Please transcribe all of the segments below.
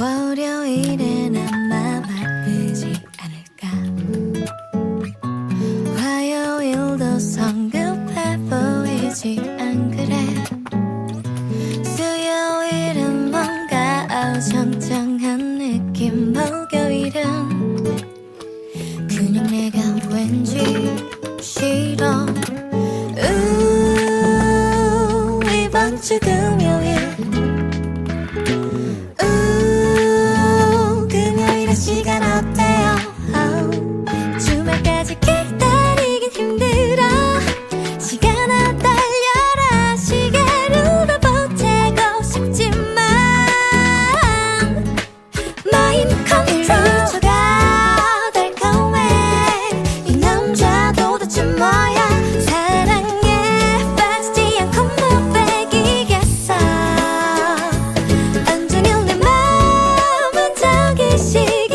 월요일엔 아마 바쁘지 않을까? 화요일도 성급해 보이지 안 그래? 수요일은 뭔가 어정쩡한 느낌 목요 그냥 내가 왠지 싫어. 우 이번 주 금요일 저기 시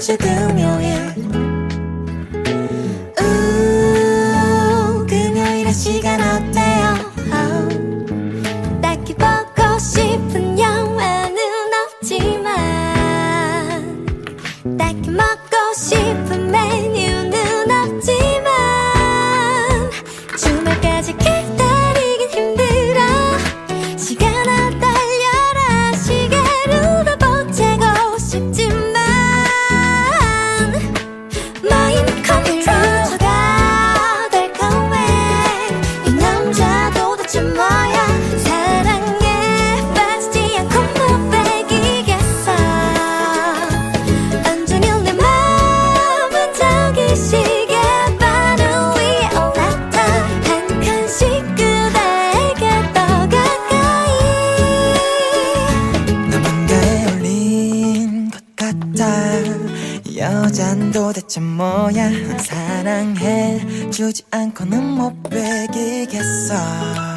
주 금요일. 우 금요일의 시간 어때요? 어, 딱히 보고 싶은 영화는 없지만 딱히 먹고 싶은 메뉴는 주말까지 도대체 뭐야? 사랑해 주지 않고는 못 베기겠어